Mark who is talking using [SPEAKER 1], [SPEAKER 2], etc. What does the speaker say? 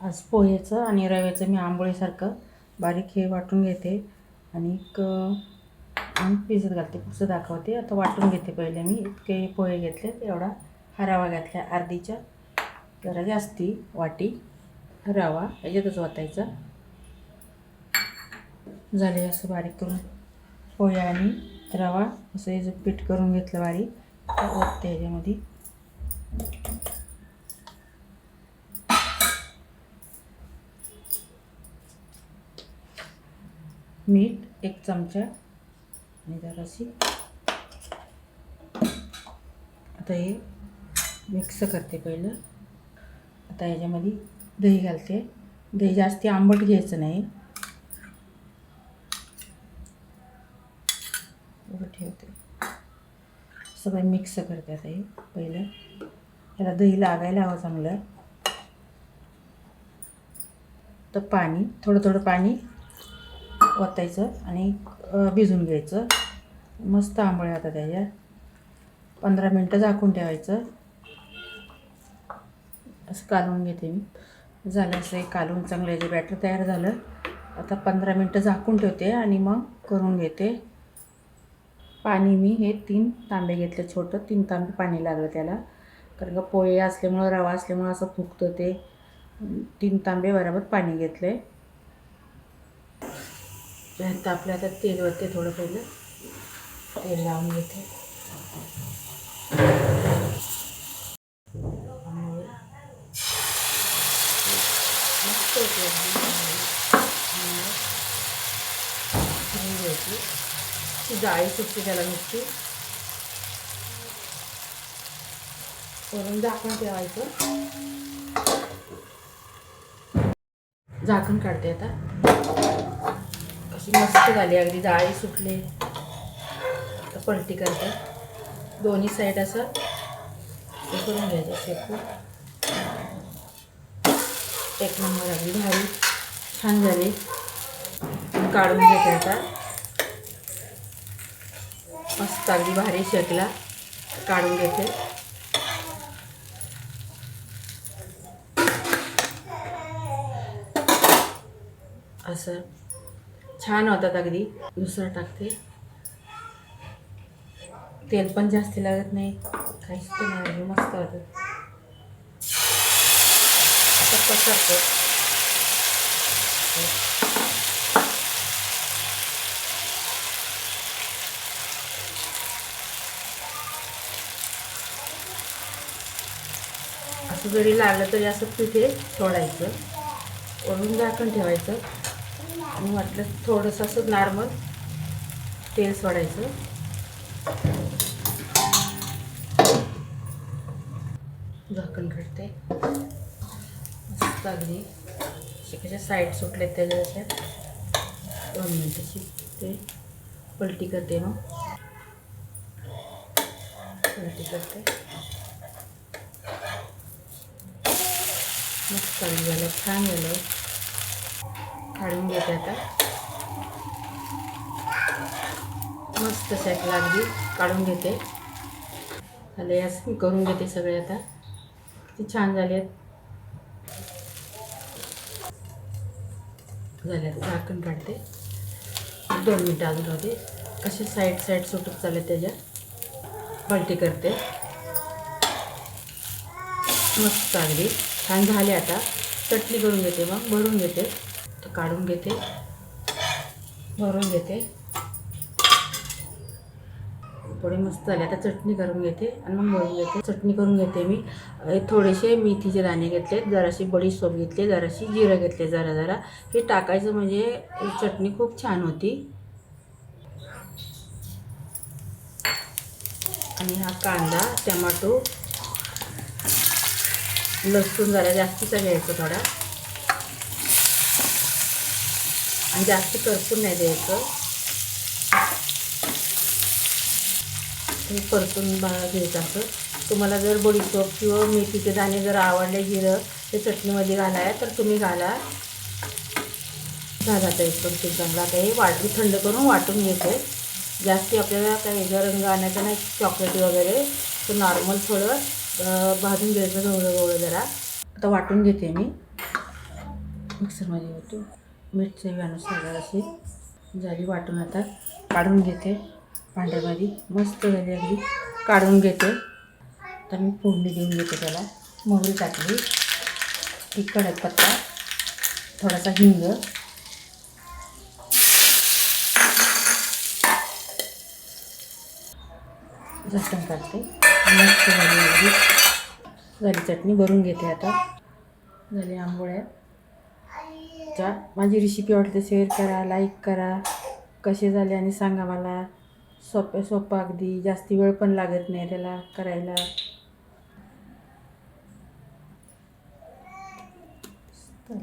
[SPEAKER 1] आज पोह्याचं आणि रव्याचं मी आंबोळीसारखं बारीक हे वाटून घेते. आणि एक आणि भिजत घालते पुसं दाखवते. आता वाटून घेते पहिले मी. इतके पोहे घेतले एवढा हा रवा घातला अर्धीच्या. जरा जास्ती वाटी रवा याच्यातच वाटायचा. झाले असं बारीक करून. पोहे आणि रवा असं याचं पीठ करून घेतलं बारीक ओतते याच्यामध्ये. मीठ एक चमचा. आणि जराशी. आता हे मिक्स करते पहिलं. आता याच्यामध्ये दही घालते. दही जास्त आंबट घ्यायचं नाही. उभं ठेवते. सगळं मिक्स करते आता हे पहिलं. याला दही लागायला हवं चांगलं. तर पाणी थोडं थोडं पाणी. ओतायचं आणि भिजून घ्यायचं. मस्त आंबळे आता त्याच्यात पंधरा मिनटं झाकून ठेवायचं. असं कालवून घेते मी. झालं असं एक कालवून चांगलं याचं बॅटर तयार झालं. आता पंधरा मिनटं झाकून ठेवते आणि मग करून घेते. पाणी मी हे तीन तांबे घेतले छोटं. तीन तांबे पाणी लागलं त्याला. कारण का पोहे असल्यामुळं रवा असल्यामुळं असं फुगतं ते. तीन तांबे बरोबर पाणी घेतले त्यात आपल्या आता तेल वरते थोडं पहिलं तेल लावून घेते. मस्त घ्यायची ती जाळी सुटते त्याला नुसती. वरून झाकण ठेवायचं झाकण काढते आता. अशी मस्त झाली अगदी जाळी सुटली. आता पलटी करते. दोन्ही साईड असं हे करून घ्यायचं शेकू एक नंबर अगदी भारी. छान झाली. काढून घेते आता. मस्त अगदी भारी शेकला. काढून घेते. असं. छान होतात अगदी. दुसरं टाकते. तेल पण जास्त लागत नाही. काहीच ते नाही अगदी मस्त होतं आता पसरतो असं जरी लागलं तरी असं तिथे सोडायचं. ओढून झाकण ठेवायचं. मी म्हटलं थोडंसं असं नॉर्मल तेल सोडायचं. झाकण काढते मस्त अगदी. कशा साईड सुटले त्याच्या अशा. दोन मिनटाची ते पलटी करते मग. पलटी करते. मस्त झालं छान झालं. काढून घेते आता. मस्त शेकला अगदी काढून घेते. आता याच मी करून घेते सगळे आता. ती छान झाली आहेत झाले आता झाकण काढते. दोन मिनटं अजून होते कसे साईड साईड सुटत चालले त्याच्या पलटी करते. मस्त अगदी छान झाले आता. चटणी करून घेते मग भरून घेते. काढून घेते. भरून घेते. थोडी मस्त झाले. आता चटणी करून घेते आणि मग भरून घेते. चटणी करून घेते मी. थोडेसे मेथीचे दाणे घेतले. जराशी बडीशोप घेतले. जराशी जिरं घेतले. जरा जरा. हे टाकायचं म्हणजे चटणी खूप छान होती. आणि हा कांदा टमाटो लसूण जरा जास्तीचा घ्यायचा थोडा. आणि जास्त परतून नाही द्यायचं. परतून बा घ्यायचं असं. तुम्हाला जर बडीशोप किंवा मेथीचे दाणे जर आवडले जिरं ते चटणीमध्ये घालाय तर तुम्ही घाला. झाला तर एकदम ते चांगला आता हे वाटून थंड करून वाटून घेते जास्ती आपल्याला काही जर रंग आणायचा नाही चॉकलेटी वगैरे. तर नॉर्मल थोडं भाजून घ्यायचं गवळं गवळं जरा. आता वाटून घेते मी. मिक्सरमध्ये होतो मीठ चवीनुसार अशी झाली वाटून आता काढून घेते भांड्यामध्ये. मस्त झाली अगदी. काढून घेते. तर मी फोडणी देऊन घेते त्याला. मोहरी टाकली. एक कडकपत्ता थोडासा हिंग. झाकण काढते. मस्त झाली अगदी. झाली चटणी. भरून घेते आता. झाली आंबोळ्या. चा माझी रेसिपी आवडते शेअर करा लाईक करा. कसे झाले आणि सांगा मला. सोप्या सोपा अगदी. जास्ती वेळ पण लागत नाही त्याला करायला. तर